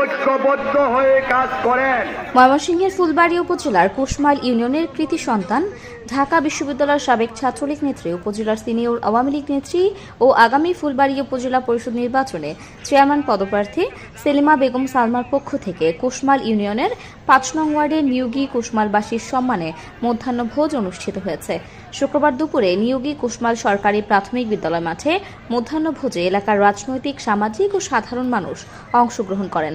ঐক্যবদ্ধ হয়ে কাজ করেন। ময়মনসিংহের ফুলবাড়ী উপজেলার কুশমাইল ইউনিয়নের কৃতি সন্তান, ঢাকা বিশ্ববিদ্যালয়ের সাবেক ছাত্রলীগ নেত্রী, উপজেলার সিনিয়র আওয়ামী লীগ নেত্রী ও আগামী ফুলবাড়ী উপজেলা পরিষদ নির্বাচনে চেয়ারম্যান পদপ্রার্থী সেলিমা বেগম সালমার পক্ষ থেকে কুশমাল ইউনিয়নের পাঁচ নং ওয়ার্ডের নিয়োগী কুশমালবাসীর সম্মানে মধ্যাহ্নভোজ অনুষ্ঠিত হয়েছে। শুক্রবার দুপুরে নিয়োগী কুশমাল সরকারি প্রাথমিক বিদ্যালয় মাঠে মধ্যাহ্নভোজে এলাকার রাজনৈতিক, সামাজিক ও সাধারণ মানুষ অংশগ্রহণ করেন।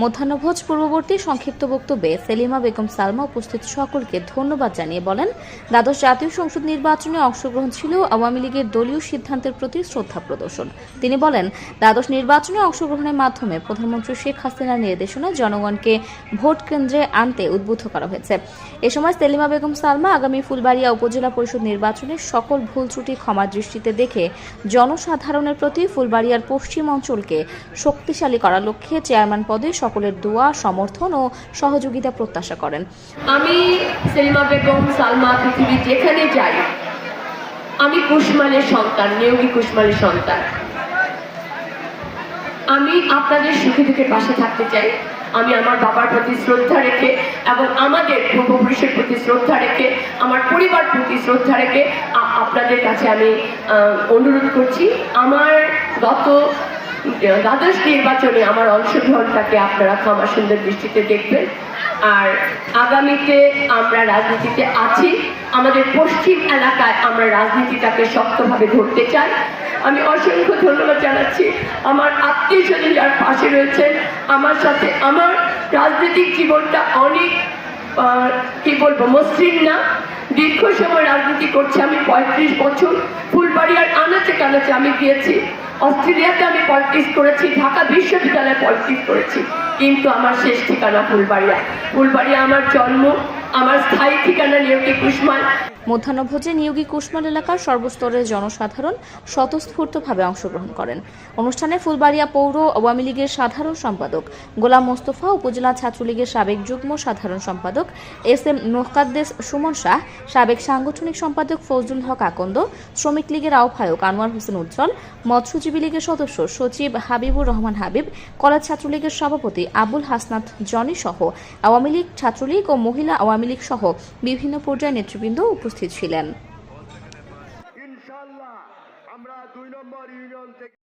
মধ্যাহ্নভোজ পূর্ববর্তী সংক্ষিপ্ত বক্তব্যে সেলিমা বেগম সালমা উপস্থিত সকলকে ধন্যবাদ জানিয়ে বলেন, দ্বাদশ জাতীয় সংসদ নির্বাচনে অংশগ্রহণ ছিল আওয়ামী লীগের দলীয় সিদ্ধান্তের প্রতি শ্রদ্ধা প্রদর্শন। তিনি বলেন, দ্বাদশ নির্বাচনে অংশগ্রহণের মাধ্যমে প্রধানমন্ত্রী শেখ হাসিনার নির্দেশনায় জনগণকে ভোট কেন্দ্রে আনতে উদ্বুদ্ধ করা হয়েছে। এ সময় সেলিমা বেগম সালমা আগামী ফুলবাড়িয়া উপজেলা পরিষদ নির্বাচনের সকল ভুল ত্রুটি ক্ষমার দৃষ্টিতে দেখে জনসাধারণের প্রতি ফুলবাড়িয়ার পশ্চিম অঞ্চলকে শক্তিশালী করার লক্ষ্যে চেয়ারম্যান পদে সকলের দোয়া, সমর্থন ও সহযোগিতা প্রত্যাশা করেন। আমি সেলিমা বেগম, সালমা পৃথিবী যেখানে যাই, আমি কুশমালের সন্তান, নিয়োগী কুশমালের সন্তান। আমি আপনাদের সুখে দুঃখের পাশে থাকতে চাই। আমি আমার বাবার প্রতি শ্রদ্ধা রেখে এবং আমাদের পূর্বপুরুষের প্রতি শ্রদ্ধা রেখে, আমার পরিবার প্রতি শ্রদ্ধা রেখে আপনাদের কাছে আমি অনুরোধ করছি। আমার গত দ্বাদশ নির্বাচনে আমার অংশগ্রহণটাকে আপনারা ক্ষমা সুন্দর দৃষ্টিতে দেখবেন। আর আগামীতে আমরা রাজনীতিতে আছি। আমাদের পশ্চিম এলাকায় আমরা রাজনীতিটাকে শক্তভাবে ধরতে চাই। আমি অসংখ্য ধন্যবাদ জানাচ্ছি। আমার আত্মীয় স্বজন যার পাশে রয়েছেন, আমার সাথে আমার রাজনৈতিক জীবনটা অনেক কি বলব, মসৃণ না। দীর্ঘ সময় রাজনীতি করছি আমি পঁয়ত্রিশ বছর ফুলবাড়িয়ার আনাচে কানাচে আমি গিয়েছি, অস্ট্রেলিয়াতে আমি পলিটিক্স করেছি, ঢাকা বিশ্ববিদ্যালয়ে পলিটিক্স করেছি। কিন্তু আমার শেষ ঠিকানা ফুলবাড়িয়া। ফুলবাড়িয়া আমার জন্ম, আমার স্থায়ী ঠিকানা নিয়োগী কুসমান মধ্যাহ্নভোজে নিয়োগী কুশমাল এলাকার সর্বস্তরের জনসাধারণ স্বতঃস্ফূর্তভাবে অংশগ্রহণ করেন। অনুষ্ঠানে ফুলবাড়িয়া পৌর আওয়ামী লীগের সাধারণ সম্পাদক গোলাম মোস্তফা, উপজেলা ছাত্রলীগের সাবেক যুগ্ম সাধারণ সম্পাদক এস এম মোকাদ্দেস সুমন শাহ, সাবেক সাংগঠনিক সম্পাদক ফজলুল হক আকন্দ, শ্রমিক লীগের আহ্বায়ক আনোয়ার হোসেন উজ্জ্বল, মৎস্যজীবী লীগের সদস্য সচিব হাবিবুর রহমান হাবিব, কলেজ ছাত্রলীগের সভাপতি আবুল হাসনাত জনি সহ আওয়ামী লীগ ছাত্রলীগ ও মহিলা আওয়ামী লীগ সহ বিভিন্ন পর্যায়ের নেতৃবৃন্দ উপস্থিত উপস্থিত ছিলেন। আমরা দুই নম্বর থেকে